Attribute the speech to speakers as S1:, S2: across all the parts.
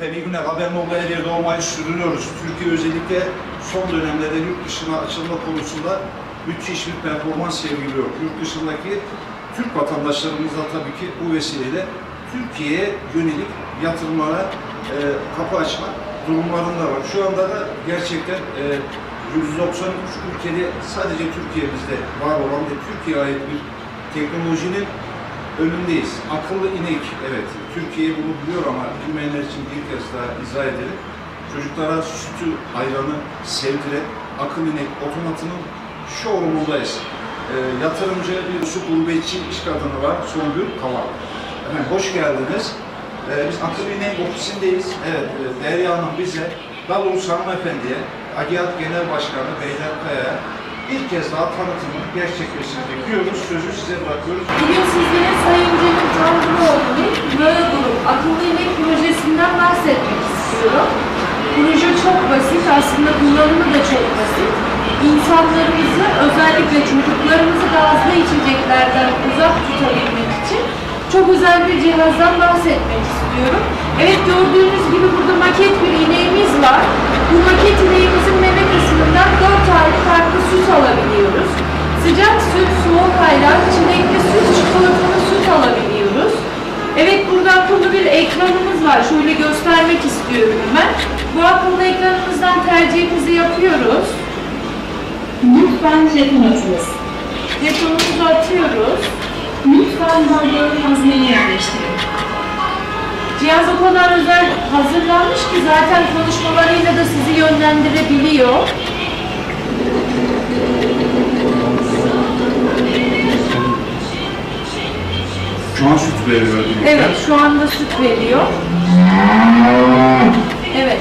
S1: Efendim iyi günler. Haber her yerde olmayı sürdürüyoruz. Türkiye özellikle son dönemlerde yurt dışına açılma konusunda müthiş bir performans sergiliyor. Yurt dışındaki Türk vatandaşlarımız da tabii ki bu vesileyle Türkiye'ye yönelik yatırımlara e, kapı açma durumlarında var. Şu anda da gerçekten e, 193 ülkede sadece Türkiye'mizde var olan ve Türkiye'ye ait bir teknolojinin önündeyiz. Akıllı inek, evet. Türkiye bunu biliyor ama bilmeyenler için bir kez daha izah edelim. Çocuklara sütü, ayranı sevdiren akıllı inek otomatının showroomundayız. Ee, yatırımcı bir su gurbetçi iş kadını var, Songül Kaval. Efendim hoş geldiniz. Ee, biz akıllı inek ofisindeyiz. Evet, e, Derya Hanım bize, daha doğrusu hanımefendiye, Agiyat Genel Başkanı Beyler Kaya'ya bir kez daha tanıtımını gerçekleştirecek diyoruz. Sözü size bırakıyoruz.
S2: Bugün sizlere Sayın Cemil Tanrıoğlu'nun Möğe Grup Akıllı İnek projesinden bahsetmek istiyorum. Proje çok basit, aslında kullanımı da çok basit. İnsanlarımızı, özellikle çocuklarımızı gazlı içeceklerden uzak tutabilmek için çok özel bir cihazdan bahsetmek istiyorum. Evet gördüğünüz gibi burada maket bir ineğimiz var. Bu maket ineğimizin meme kısmından 4 ayrı farklı süt alabiliyoruz. Sıcak süt, soğuk ayran, çilekli süt, çikolatalı süt alabiliyoruz. Evet burada akıllı bir ekranımız var. Şöyle göstermek istiyorum hemen. Bu akıllı ekranımızdan tercihimizi yapıyoruz.
S3: Lütfen jeton atınız.
S2: Jetonumuzu atıyoruz.
S3: Lütfen bölgeyi hazneye yerleştirin.
S2: Cihaz o kadar özel hazırlanmış ki zaten konuşmalarıyla da sizi yönlendirebiliyor.
S1: Şu an süt veriyor.
S2: Evet şu anda süt veriyor. Evet.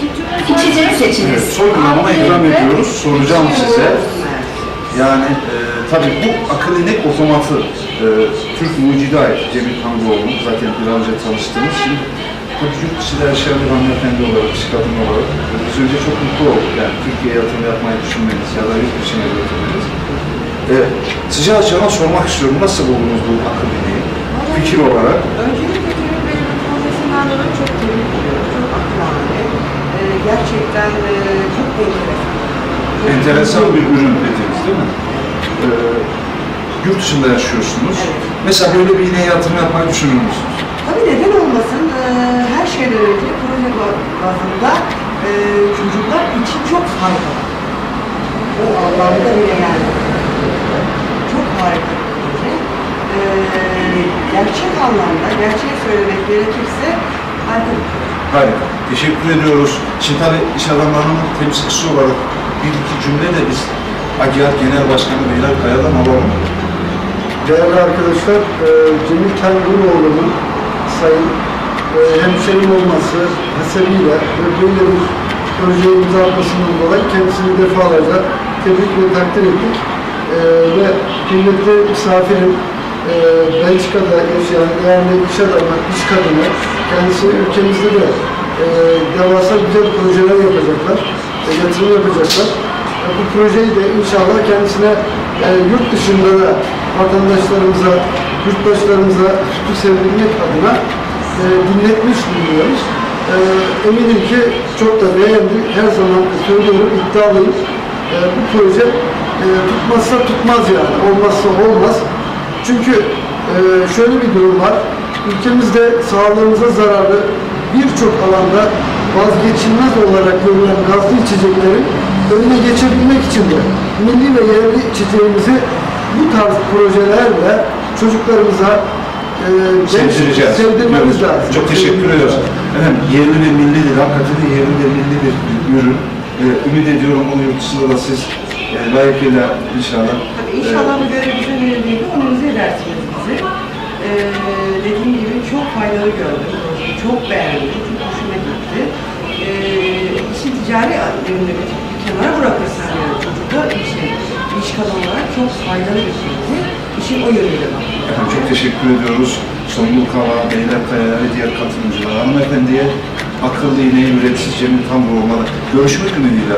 S2: Sütümüz
S3: İçecek seçiniz.
S1: Evet, sorun ama ikram ediyoruz. Soracağım size. Yani e, tabii bu akıllı inek otomatı e, Türk mucide ait Cemil Tanrıoğlu zaten bir an önce tanıştığımız şimdi tabii yurt dışında yaşayan bir hanımefendi olarak, iş kadını olarak e, biz önce çok mutlu olduk yani Türkiye'ye yatırım yapmayı düşünmeniz ya da yurt dışına götürmeniz. E, sıcağı sormak istiyorum. Nasıl buldunuz bu akıllı ineği? Fikir olarak.
S4: Öncelikle Cemil Bey'in bu projesinden dolayı çok tebrik ediyorum. Çok akıllı. Ee, gerçekten e, çok enteresan.
S1: Enteresan bir ürün dediniz değil mi? E, yurt dışında yaşıyorsunuz.
S4: Evet.
S1: Mesela böyle bir ineğe yatırım yapmayı düşünür müsünüz?
S4: Tabii neden olmasın? Ee, her şeyden önce proje ba- bazında e, çocuklar için çok faydalı. O anlamda bile yani. Çok harika bir proje. Gerçek anlamda, gerçeği söylemek gerekirse proje.
S1: Harika. Teşekkür ediyoruz. Şimdi tabii iş adamlarının temsilcisi olarak bir iki cümle de biz Agiyat Genel Başkanı Beyler Kaya'dan alalım.
S5: Değerli arkadaşlar, e, Cemil Tanrıoğlu'nun sayın e, hemşerim olması hasebiyle ve böyle bir projeye imza atmasından dolayı kendisini defalarca tebrik ve takdir ettik. E, ve kıymetli misafirim, e, Belçika'da yaşayan değerli iş adamı, iş kadını, kendisi ülkemizde de e, devasa güzel projeler yapacaklar, e, yatırım yapacaklar. E, bu projeyi de inşallah kendisine e, yurt dışında da vatandaşlarımıza, yurttaşlarımıza sevdirmek adına e, dinletmiş bulunuyoruz. E, eminim ki çok da beğendi. Her zaman söylüyorum, iddialıyım. E, bu proje e, tutmazsa tutmaz yani. Olmazsa olmaz. Çünkü e, şöyle bir durum var. Ülkemizde sağlığımıza zararlı birçok alanda vazgeçilmez olarak görülen gazlı içeceklerin önüne geçebilmek için de milli ve yerli içeceğimizi bu tarz projelerle çocuklarımıza e,
S1: Sevdireceğiz.
S5: sevdirmemiz lazım.
S1: Çok teşekkür ediyoruz. Efendim yerli ve millidir. Hakikaten de yerli ve milli bir ürün. Ee, ümit ediyorum onu yurt dışında da siz e, layıkıyla inşallah.
S4: Tabii inşallah bu bize verildiğinde organize edersiniz bizi. Ee, dediğim gibi çok faydalı gördüm. Çok beğendim. Çok hoşuma gitti. Ee, işin ticari yönünü bir kenara bırakırsan yani çocuklar için iş kadın olarak çok faydalı bir proje. İşin o yönüyle bak.
S1: Efendim çok teşekkür ediyoruz. Songül Kava, Beyler Kaya ve diğer katılımcılara, hanımefendiye akıllı iğneyi üreticisi Cemil Tamburoğlu'na da görüşmek ümidiyle.